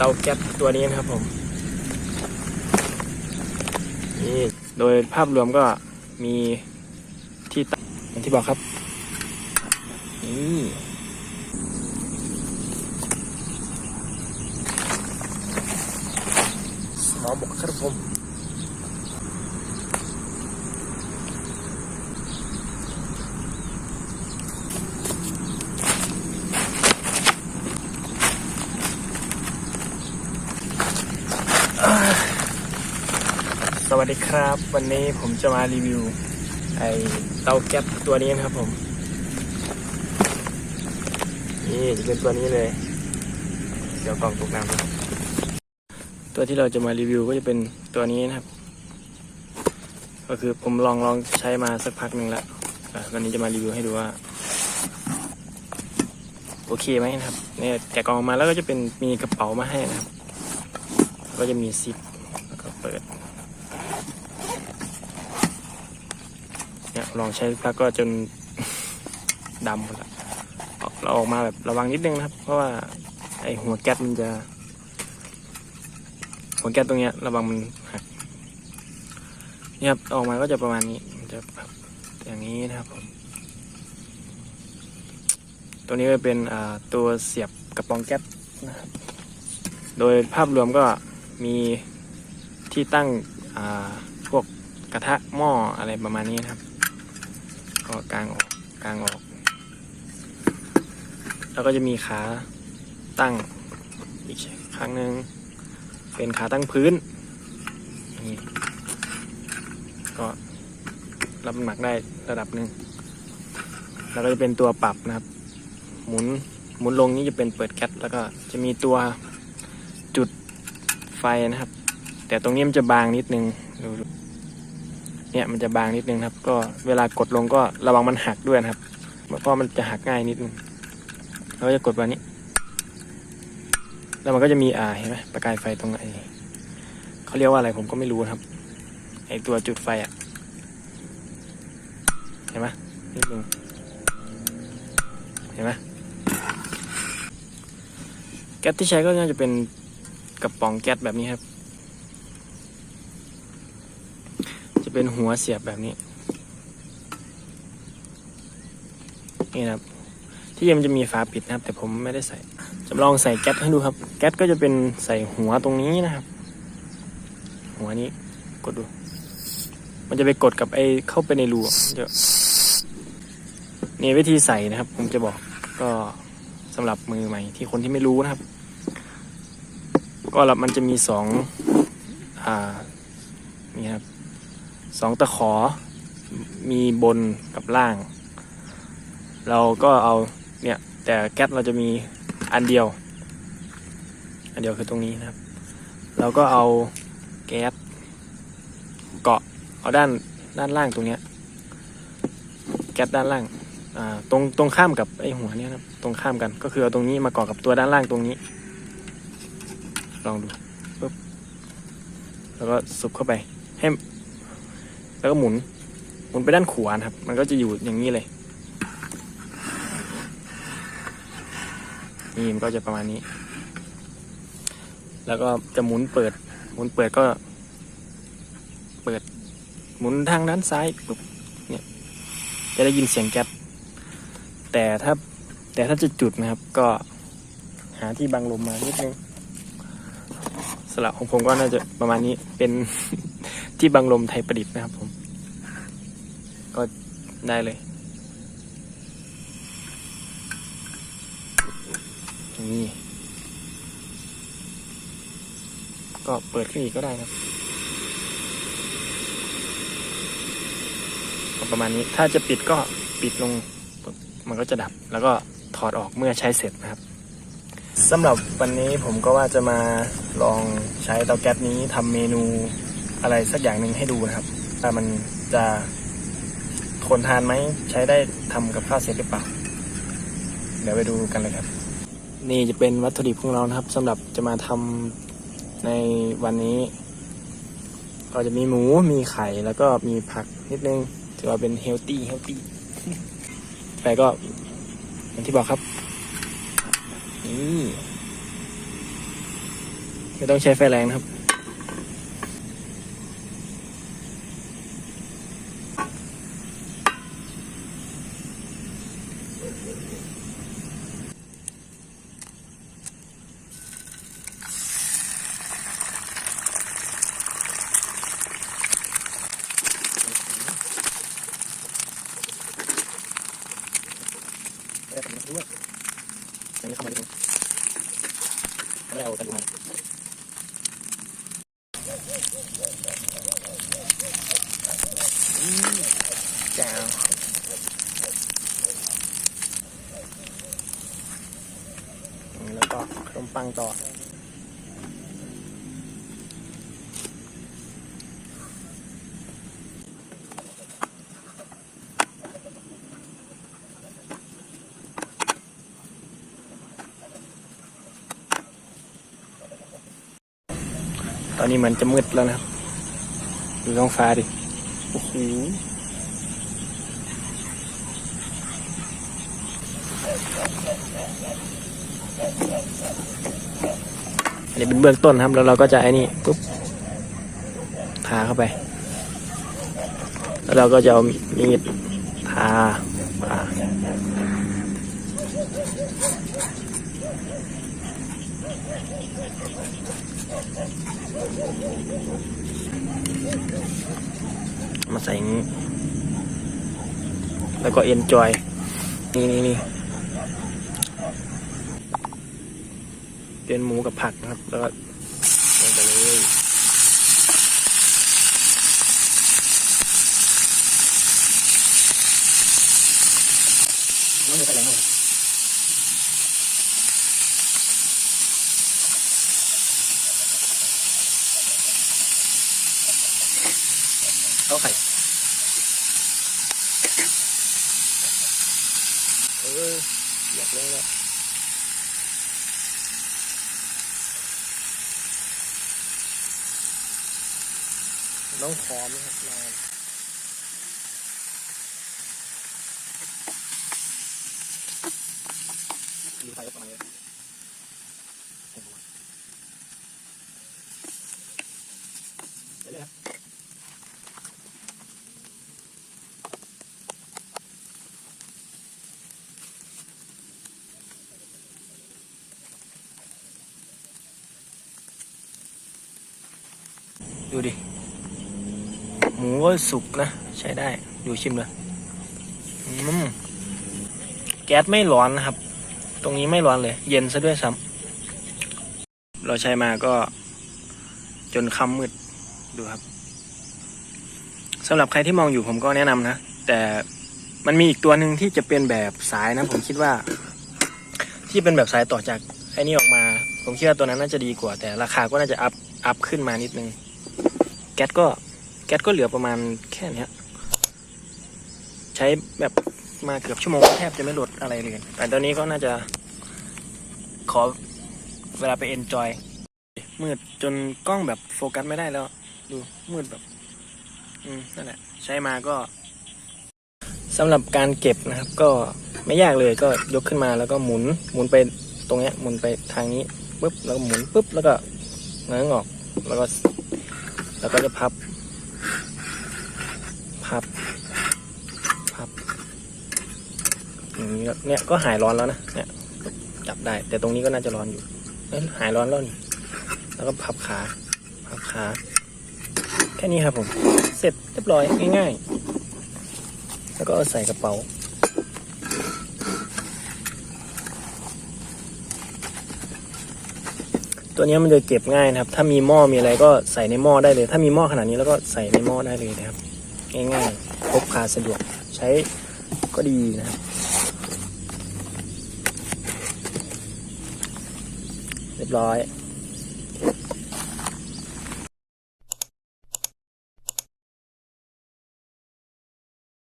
เตาแก๊สตัวนี้นะครับผมนี่โดยภาพรวมก็มีที่ตั้งอย่างที่บอกครับนี่สมอบกครับผม วัสดีครับ วันนี้ผมจะมารีวิว ไอเตาแก๊สตัวนี้นะครับผม นี่จะเป็นตัวนี้เลย เดี๋ยวกล่องตกน้ำนะตัวที่เราจะมารีวิวก็จะเป็นตัวนี้นะครับ ก็คือผมลองลองใช้มาสักพักหนึ่งแล้ววันนี้จะมารีวิวให้ดูว่า โอเคไหมนะครับเนี่ยแกะกล่องมาแล้วก็จะเป็นมีกระเป๋ามาให้นะครับ ก็จะมีซิปแล้วก็เปิด เนี่ย ลองใช้พักก็จนดำหมดละเราออกมาแบบระวังนิดนึงนะครับ เพราะว่าไอหัวแก๊สมันจะ หัวแก๊สตรงเนี้ย ระวังมันหักเนี่ยครับออกมาก็จะประมาณนี้มันจะแบบอย่างนี้นะครับผมตัวนี้ก็เป็นตัวเสียบกระป๋องแก๊สนะครับ โดยภาพรวมก็มีที่ตั้งพวกกระทะหม้ออะไรประมาณนี้นะครับ ก็กางออกกางออก แล้วก็จะมีขาตั้งอีกครั้งหนึ่งเป็นขาตั้งพื้นนี่ก็รับน้ำหนักได้ระดับหนึ่งแล้วก็จะเป็นตัวปรับนะครับ หมุนหมุนลงนี่จะเป็นเปิดแก๊สแล้วก็จะมีตัวจุดไฟนะครับ แต่ตรงนี้มันจะบางนิดนึง เนี่ยมันจะบางนิดนึงครับ ก็เวลากดลงก็ระวังมันหักด้วยนะครับเพราะมันจะหักง่ายนิดนึงเราจะกดแบบนี้ แล้วมันก็จะมีอ่าเห็นไหมประกายไฟตรงไหนเขาเรียกว่าอะไรผมก็ไม่รู้ครับไอตัวจุดไฟอะเห็นไหมนิดนึงเห็นไหมแก๊สที่ใช้ก็น่าจะเป็นกระป๋องแก๊สแบบนี้ครับ จะ เป็นหัวเสียบแบบนี้ นี่นะครับ ที่มันจะมีฝาปิดนะครับ แต่ผมไม่ได้ใส่จะลองใส่แก๊สให้ดูครับ แก๊สก็จะเป็นใส่หัวตรงนี้นะครับ หัวนี้กดดู มันจะไปกดกับไอ้เข้าไปในรูเดี๋ยวนี่วิธีใส่นะครับ ผมจะบอกก็สำหรับมือใหม่ที่คนที่ไม่รู้นะครับ ก็ละมันจะมีสองอ่านี่ครับ สองตะขอ มีบนกับล่าง เราก็เอาเนี่ยแต่แก๊สเราจะมีอันเดียว อันเดียวคือตรงนี้นะครับ เราก็เอาแก๊สเกาะเอาด้านด้านล่างตรงเนี้ยแก๊สด้านล่างอ่าตรงตรงข้ามกับไอหัวเนี้ยนะครับตรงข้ามกันก็คือเอาตรงนี้มาเกาะกับตัวด้านล่างตรงนี้ ลองดูปึ๊บแล้วก็สุบเข้าไปให้ แล้วก็หมุน หมุนไปด้านขวานครับ มันก็จะอยู่อย่างนี้เลย นี่มันก็จะประมาณนี้ แล้วก็จะหมุนเปิด หมุนเปิดก็ เปิด หมุนทางด้านซ้ายปุ๊บเนี่ย จะได้ยินเสียงแก๊ส แต่ถ้า แต่ถ้าจะจุดนะครับ ก็หาที่บังลมมานิดนึงสลับของผมก็น่าจะประมาณนี้เป็น ที่บังลมไทยประดิษฐ์นะครับผม ก็ได้เลยนี่ก็เปิดขึ้นอีกก็ได้ครับประมาณนี้ถ้าจะปิดก็ปิดลงมันก็จะดับ แล้วก็ถอดออกเมื่อใช้เสร็จนะครับสำหรับวันนี้ผมก็ว่าจะมาลองใช้เตาแก๊สนี้ทำเมนู อะไรสักอย่างหนึ่งให้ดูนะครับว่ามันจะทนทานไหมใช้ได้ทำกับข้าวเสร็จหรือเปล่า เดี๋ยวไปดูกันเลยครับ นี่จะเป็นวัตถุดิบของเรานะครับสำหรับจะมาทำในวันนี้ ก็จะมีหมูมีไข่แล้วก็มีผักนิดนึงถือว่าเป็นเฮลตี้เฮลตี้แต่ก็อย่างที่บอกครับนี่ไม่ต้องใช้ไฟแรงนะครับ ไม่ผมด้วยอันนี้เข้ามาดิไม่ได้เอาตะลุมาจ้าแล้วก็ขนมปังต่อ ตอนนี้มันจะมืดแล้วนะครับ ดูท้องฟ้าดิ โอ้โหอันนี้เป็นเบื้องต้นครับ แล้วเราก็จะไอ้นี่ปุ๊บทาเข้าไป แล้วเราก็จะเอามีดทาทา มาใส่งี้ แล้วก็เอ็นจอย นี่นี่นี่เป็นหมูกับผักนะครับ แล้วก็ลงไปเลยไม่ใส่แรงเลยเอาไข่เอออยากเล่นแล้ว น้องพร้อมนะครับนานดูไฟก็ประมาณนี้โอ้โหเดี๋ยวเลยครับ ดูดิ หมูก็สุกนะ ใช้ได้ ดูชิมเลยอืมแก๊สไม่ร้อนนะครับ ตรงนี้ไม่ร้อนเลย เย็นซะด้วยซ้ำเราใช้มาก็จนค่ำมืด ดูครับสำหรับใครที่มองอยู่ผมก็แนะนำนะ แต่มันมีอีกตัวหนึ่งที่จะเป็นแบบสายนะ ผมคิดว่า ที่เป็นแบบสายต่อจากไอ้นี่ออกมา ผมคิดว่าตัวนั้นน่าจะดีกว่า แต่ราคาก็น่าจะอัพอัพขึ้นมานิดนึง แก๊สก็แก๊สก็เหลือประมาณแค่นี้ใช้แบบมาเกือบชั่วโมงแทบจะไม่ลดอะไรเลย แต่ตอนนี้ก็น่าจะขอเวลาไปเอนจอยมืดจนกล้องแบบโฟกัสไม่ได้แล้ว ดูมืดแบบ อืมนั่นแหละ ใช้มาก็สำหรับการเก็บนะครับ ก็ไม่ยากเลยก็ยกขึ้นมาแล้วก็หมุน หมุนไปตรงเนี้ยหมุนไปทางนี้ปุ๊บแล้วก็หมุนปุ๊บแล้วก็เงยออก แล้วก็ แล้วก็จะพับ พับ พับอย่างนี้เนี่ยก็หายร้อนแล้วนะเนี่ยจับได้ แต่ตรงนี้ก็น่าจะร้อนอยู่เอ้ยหายร้อนแล้วนี่แล้วก็พับขา พับขาแค่นี้ครับผม เสร็จเรียบร้อยง่ายๆ แล้วก็เอาใส่กระเป๋า ตัวนี้มันจะเก็บง่ายนะครับ ถ้ามีหม้อมีอะไรก็ใส่ในหม้อได้เลย ถ้ามีหม้อขนาดนี้แล้วก็ใส่ในหม้อได้เลยนะครับ ง่ายๆพกพาสะดวกใช้ก็ดีนะครับเรียบร้อย